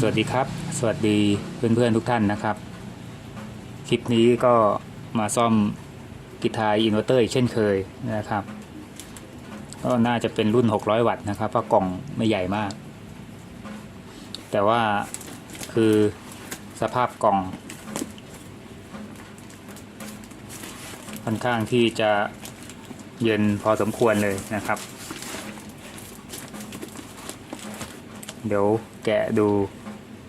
สวัสดีครับ สวัสดีเพื่อนๆทุกท่านนะครับ คลิปนี้ก็มาซ่อมกีตาร์อินเวอร์เตอร์อีกเช่นเคยนะครับ ก็น่าจะเป็นรุ่น 600 วัตต์นะครับเพราะกล่องไม่ใหญ่มาก แต่ว่าคือสภาพกล่อง ค่อนข้างที่จะเย็นพอสมควรเลยนะครับ เดี๋ยวแกะดู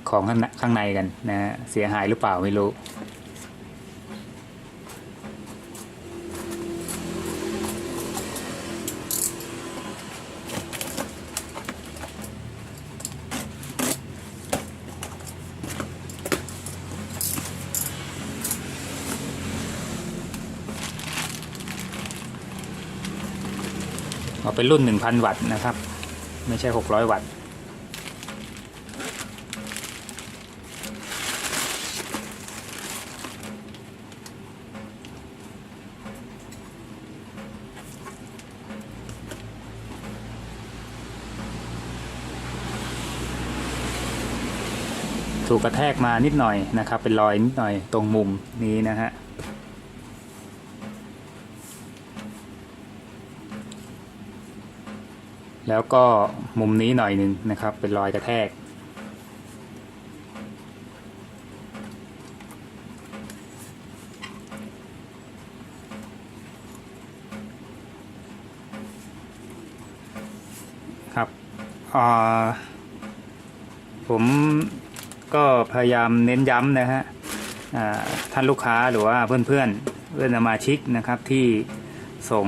ของข้างในข้างในกันนะฮะเสียหายหรือเปล่าไม่รู้เอาเป็นรุ่น 1,000 วัตต์นะครับ ไม่ใช่ 600 วัตต์ ถูกกระแทกมานิดหน่อยนะครับ เป็นรอยนิดหน่อยตรงมุมนี้นะฮะแล้วก็มุมนี้หน่อยหนึ่งนะครับ เป็นรอยกระแทก ครับอ่าผม ก็พยายามเน้นย้ำนะฮะท่านลูกค้าหรือว่าเพื่อนๆเพื่อนสมาชิกนะครับที่ส่ง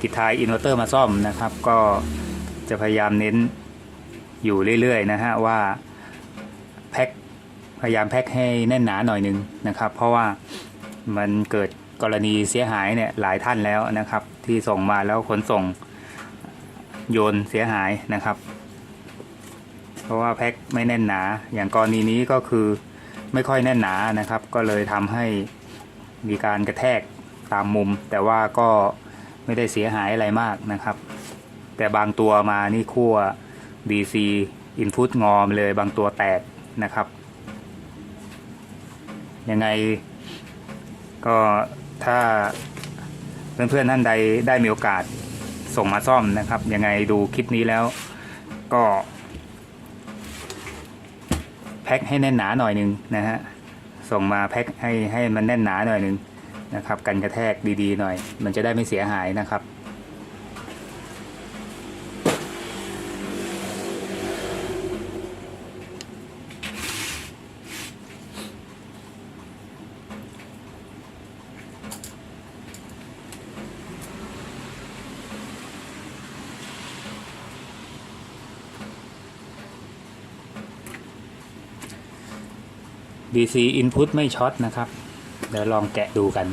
กิทายอินเวอร์เตอร์มาซ่อมนะครับ ก็จะพยายามเน้นอยู่เรื่อยๆนะฮะว่าแพ็คพยายามแพ็คให้แน่นหนาหน่อยหนึงนะครับ เพราะว่ามันเกิดกรณีเสียหายเนี่ยหลายท่านแล้วนะครับ ที่ส่งมาแล้วขนส่งโยนเสียหายนะครับ เพราะว่าแพ็คไม่แน่นหนา อย่างกรณีนี้ก็คือไม่ค่อยแน่นหนานะครับ ก็เลยทำให้มีการกระแทกตามมุม แต่ว่าก็ไม่ได้เสียหายอะไรมากนะครับ แต่บางตัวมานี่ขั้ว DC input งอมเลยบางตัวแตกนะครับ ยังไงก็ถ้าเพื่อนๆท่านใดได้มีโอกาสส่งมาซ่อมนะครับ ยังไงดูคลิปนี้แล้วก็ พ็คให้แน่นหนาหน่อยหนึงนะฮะส่งมาแพ็คให้ให้มันแน่นหนาหน่อยหนึงนะครับกันกระแทกดีๆหน่อย มันจะได้ไม่เสียหายนะครับ DC input ไม่ช็อตนะครับ เดี๋ยวลองแกะดูกัน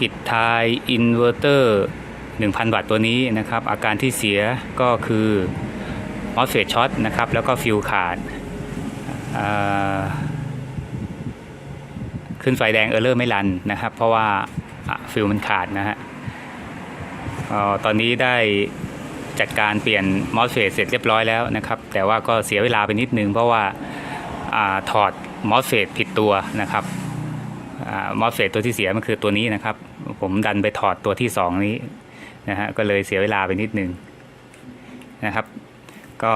กิจทายอินเวอร์เตอร์1,000 วัตต์ตัวนี้นะครับ อาการที่เสียก็คือมอสเฟตช็อตนะครับ แล้วก็ฟิวขาดขึ้นไฟแดงเออร์เลอร์ไม่รันนะครับ เพราะว่าฟิวมันขาดนะฮะตอนนี้ได้จัดการเปลี่ยนมอสเฟตเสร็จเรียบร้อยแล้วนะครับ แต่ว่าก็เสียเวลาไปนิดนึงเพราะว่าอาถอดมอสเฟตผิดตัวนะครับ มอสเฟตตัวที่เสียมันคือตัวนี้นะครับ ผมดันไปถอดตัวที่สองนี้นะฮะก็เลยเสียเวลาไปนิดนึงนะครับ ก็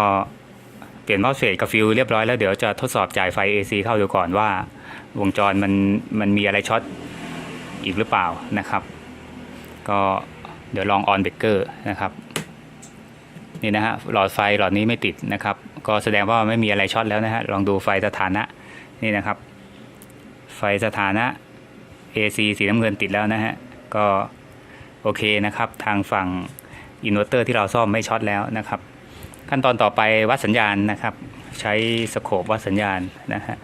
เปลี่ยนมอสเฟตกับฟิวเรียบร้อยแล้วเดี๋ยวจะทดสอบจ่ายไฟ AC เข้าดูก่อนว่าวงจรมันมันมีอะไรช็อตอีกหรือเปล่านะครับ ก็เดี๋ยวลองออนเบรกเกอร์นะครับนี่นะฮะหลอดไฟหลอดนี้ไม่ติดนะครับ ก็แสดงว่าไม่มีอะไรช็อตแล้วนะฮะลองดูไฟสถานะนี่นะครับ ไฟสถานะ AC สีน้ำเงินติดแล้วนะฮะ ก็โอเคนะครับ ทางฝั่งอินเวอร์เตอร์ที่เราซ่อมไม่ช็อตแล้วนะครับ ขั้นตอนต่อไปวัดสัญญาณนะครับ ใช้สโคปวัดสัญญาณนะฮะ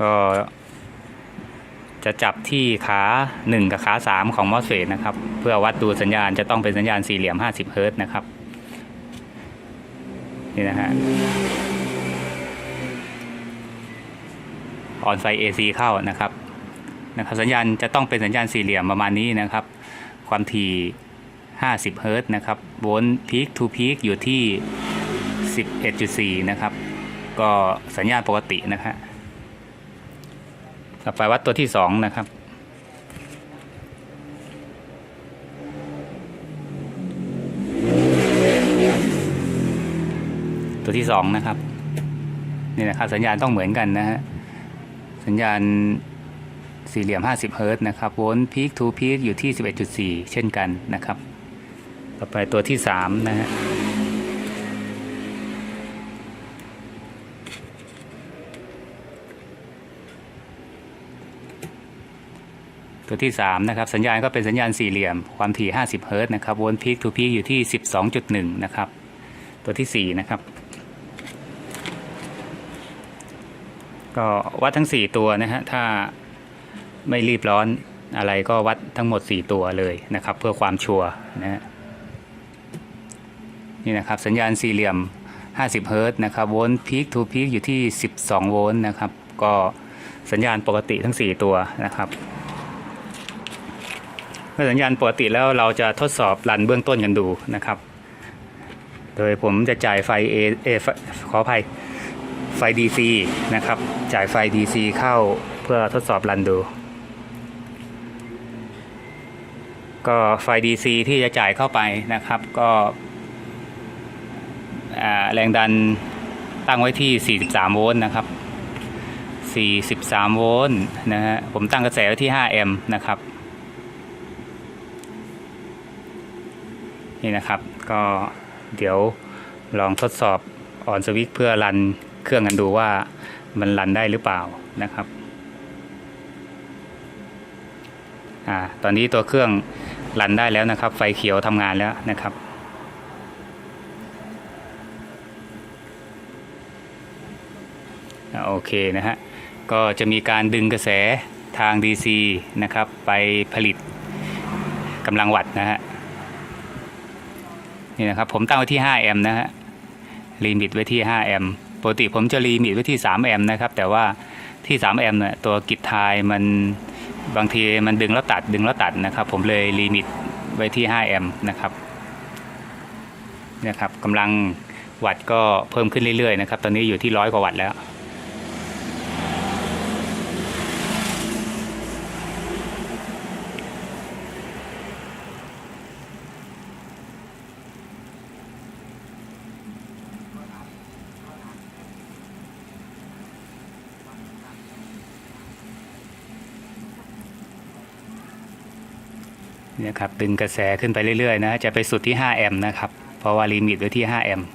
ก็จะจับที่ขา 1 กับขา 3 ของมอสเฟตนะครับ เพื่อวัดดูสัญญาณจะต้องเป็นสัญญาณสี่เหลี่ยม 50 เฮิรตซ์นะครับ นี่นะฮะ ออนไฟ AC เข้านะครับนะครับสัญญาณจะต้องเป็นสัญญาณสี่เหลี่ยมประมาณนี้นะครับ ความถี่ 50 เฮิรตซ์นะครับโวลต์พีคทูพีคอยู่ที่ 11.4 นะครับ ก็สัญญาณปกตินะครับต่อไปวัดตัวที่ 2 นะครับตัวที่ 2 นะครับ นี่นะครับสัญญาณต้องเหมือนกันนะฮะ สัญญาณสี่เหลี่ยม 50 เฮิรต์นะครับ โวลต์พีคทูพีคอยู่ที่ 11.4 เช่นกันนะครับ ต่อไปตัวที่ 3 นะฮะตัวที่ 3 นะครับ สัญญาณก็เป็นสัญญาณสี่เหลี่ยมความถี่ 50 เฮิรต์นะครับ โวลต์พีคทูพีคอยู่ที่ 12.1 นะครับ ตัวที่ 4 นะครับ ก็วัดทั้ง 4 ตัวนะฮะถ้าไม่รีบร้อนอะไรก็วัดทั้งหมด 4 ตัวเลยนะครับ เพื่อความชัวร์นะฮะนี่นะครับสัญญาณสี่เหลี่ยม 50 เฮิรตซ์นะครับโวลต์พีคทูพีคอยู่ที่ 12 โวลต์นะครับ ก็สัญญาณปกติทั้ง 4 ตัวนะครับเมื่อสัญญาณปกติแล้วเราจะทดสอบรันเบื้องต้นกันดูนะครับ โดยผมจะจ่ายไฟ A เอฟขออภัย ไฟ DC นะครับ จ่ายไฟ DC เข้าเพื่อทดสอบรันดู ก็ไฟ DC ที่จะจ่ายเข้าไปนะครับ ก็แรงดันตั้งไว้ที่ 43 โวลต์นะครับ 43 โวลต์นะฮะ ผมตั้งกระแสไว้ที่ 5 แอมป์นะครับ นี่นะครับ ก็เดี๋ยวลองทดสอบออนสวิตช์เพื่อรัน เครื่องกันดูว่ามันรันได้หรือเปล่านะครับอ่าตอนนี้ตัวเครื่องรันได้แล้วนะครับ ไฟเขียวทำงานแล้วนะครับโอเคนะฮะ ก็จะมีการดึงกระแสทาง DC นะครับ ไปผลิตกำลังวัตต์นะฮะ นี่นะครับ ผมตั้งไว้ที่ 5 แอมป์นะฮะลิมิตไว้ที่ 5 แอมป์ กติผมจะลิมิตไว้ที่ 3 แอมป์นะครับ แต่ว่าที่ 3 แอมป์เนี่ยตัวกิจทายมันบางทีมันดึงแล้วตัดดึงแล้วตัดนะครับ ผมเลยลิมิตไว้ที่ 5 แอมป์นะครับนะครับกำลังวัตต์ก็เพิ่มขึ้นเรื่อยๆนะครับ ตอนนี้อยู่ที่ร้อยกว่าวัตต์แล้ว นี่ยครับดึงกระแสขึ้นไปเรื่อยๆนะจะไปสุดที่ 5 แอมป์นะครับ เพราะว่าลิมิตไว้ที่ 5 แอมป์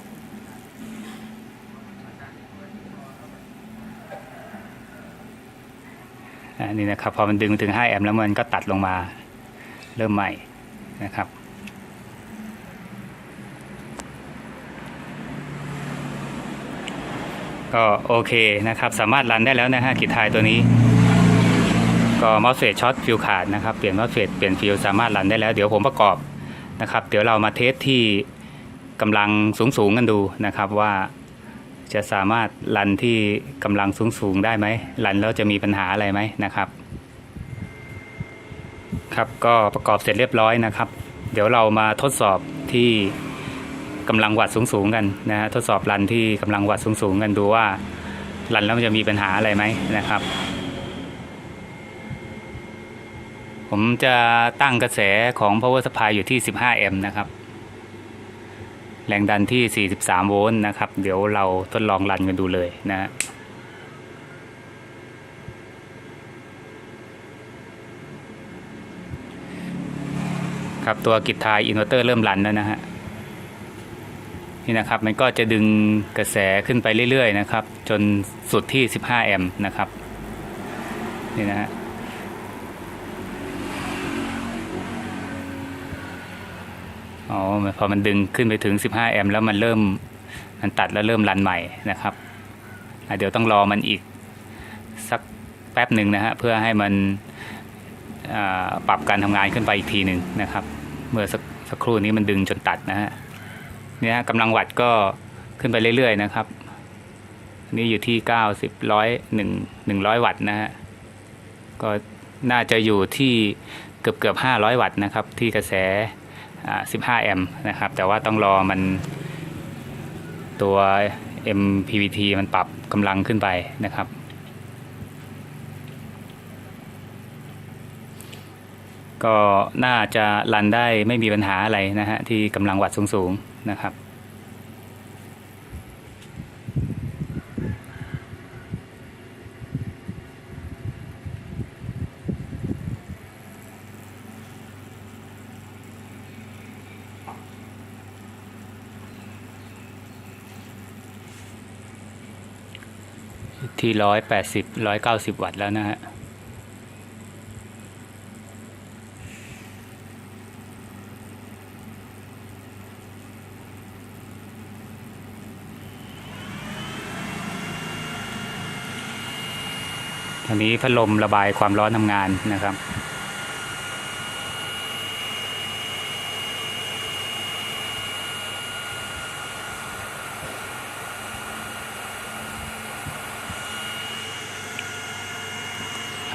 อ่านี่นะครับพอมันดึงถึง 5 แอมป์แล้วมันก็ตัดลงมาเริ่มใหม่นะครับก็โอเคนะครับ สามารถรันได้แล้วนะฮะกิจทายตัวนี้ ก็มอสเฟตช็อตฟิวขาดนะครับ เปลี่ยนมอสเฟตเปลี่ยนฟิวสามารถรันได้แล้ว เดี๋ยวผมประกอบนะครับ เดี๋ยวเรามาเทสที่กำลังสูงๆกันดูนะครับว่าจะสามารถรันที่กำลังสูงๆได้ไหมรันแล้วจะมีปัญหาอะไรไหมนะครับ ครับก็ประกอบเสร็จเรียบร้อยนะครับ เดี๋ยวเรามาทดสอบที่กำลังวัดสูงๆกันนะฮะทดสอบรันที่กำลังวัดสูงๆกันดูว่ารันแล้วมันจะมีปัญหาอะไรไหมนะครับ ผมจะตั้งกระแสของ power supply อยู่ที่ 15 แอมป์นะครับ แรงดันที่ 43 โวลต์นะครับ เดี๋ยวเราทดลองรันกันดูเลยนะครับตัวกิจทายอินเวอร์เตอร์เริ่มรันแล้วนะฮะนี่นะครับมันก็จะดึงกระแสขึ้นไปเรื่อยๆนะครับ จนสุดที่ 15 แอมป์นะครับ นี่นะฮะ อ๋อพอมันดึงขึ้นไปถึง 15 แอมป์แล้วมันเริ่มมันตัดแล้วเริ่มรันใหม่นะครับเดี๋ยวต้องรอมันอีกสักแป๊บหนึ่งนะฮะเพื่อให้มันปรับการทำงานขึ้นไปอีกทีหนึ่งนะครับ เมื่อสักสักครู่นี้มันดึงจนตัดนะฮะเนี่ยกำลังวัดก็ขึ้นไปเรื่อยๆนะครับนนี้อยู่ที่ 90ร้อยหนึ่งหนึ่งร้อยวัตต์นะฮะก็น่าจะอยู่ที่เกือบเกือบ500 วัตต์นะครับ ที่กระแส 15 แอมป์นะครับ แต่ว่าต้องรอมันตัว MPVT มันปรับกำลังขึ้นไปนะครับ ก็น่าจะรันได้ไม่มีปัญหาอะไรนะฮะที่กำลังวัดสูงๆนะครับ ที่ร้อยแปดสิบร้อยเก้าสิบวัตต์แล้วนะฮะทีนี้พัดลมระบายความร้อนทำงานนะครับ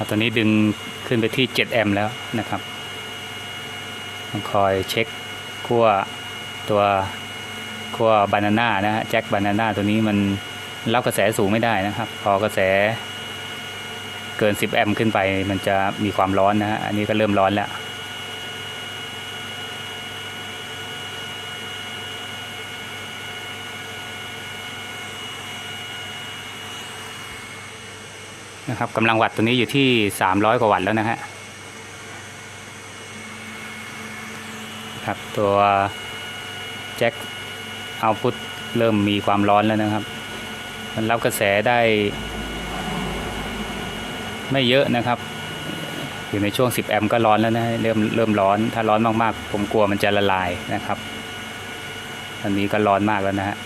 ครับตอนนี้ดึงขึ้นไปที่ 7 แอมป์แล้วนะครับต้องคอยเช็คขั้วตัวขั้วบานาน่านะฮะแจ็คบานาน่าตัวนี้มันรับกระแสสูงไม่ได้นะครับ พอกระแสเกิน 10 แอมป์ขึ้นไปมันจะมีความร้อนนะฮะอันนี้ก็เริ่มร้อนแล้ว นะครับกำลังวัตต์ตัวนี้อยู่ที่ 300 กว่าวัตต์แล้วนะฮะครับตัวแจ็คเอาพุทเริ่มมีความร้อนแล้วนะครับ มันรับกระแสได้ ไม่เยอะนะครับ อยู่ในช่วง 10 แอมป์ก็ร้อนแล้วนะเริ่มเริ่มร้อน ถ้าร้อนมากๆ ผมกลัวมันจะละลายนะครับ อันนี้ก็ร้อนมากแล้วนะฮะ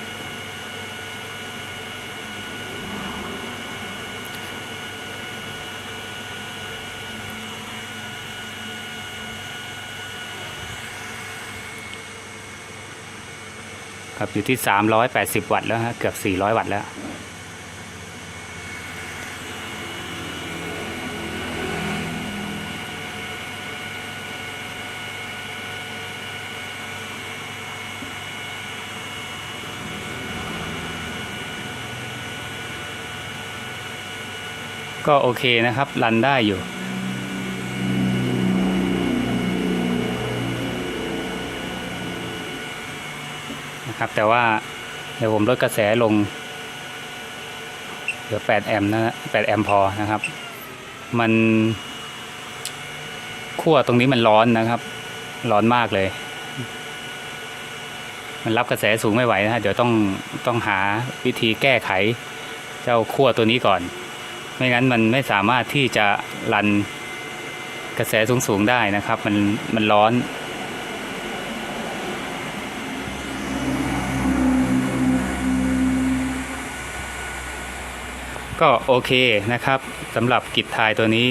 ครับอยู่ที่ 380 วัตต์แล้วฮะเกือบ 400 วัตต์แล้วก็โอเคนะครับ รันได้อยู่ นะครับ แต่ว่าเดี๋ยวผมลดกระแสลงเหลือ 8 แอมป์นะฮะ8แอมป์พอนะครับ มันขั้วตรงนี้มันร้อนนะครับ ร้อนมากเลย มันรับกระแสสูงไม่ไหวนะฮะเดี๋ยวต้องต้องหาวิธีแก้ไข เจ้าขั้วตัวนี้ก่อน ไม่งั้นมันไม่สามารถที่จะรันกระแสสูงๆได้นะครับ มันมันร้อน ก็โอเคนะครับสำหรับกิจทายตัวนี้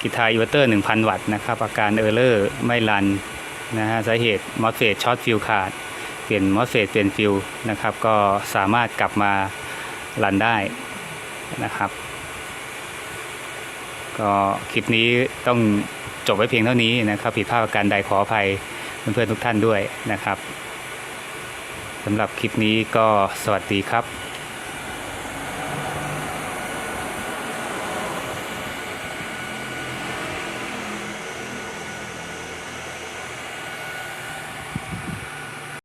กีตาร์อิเวอร์เตอร์ 1,000 วัตต์นะครับ อาการเออร์เลอร์ไม่รันนะฮะสาเหตุมอสเฟตช็อตฟิลขาด เปลี่ยนมอสเฟตเปลี่ยนฟิลนะครับ ก็สามารถกลับมารันได้นะครับ ก็คลิปนี้ต้องจบไว้เพียงเท่านี้นะครับผิดพลาดประการใดขออภัยเพื่อนๆทุกท่านด้วยนะครับสำหรับคลิปนี้ก็สวัสดีครับ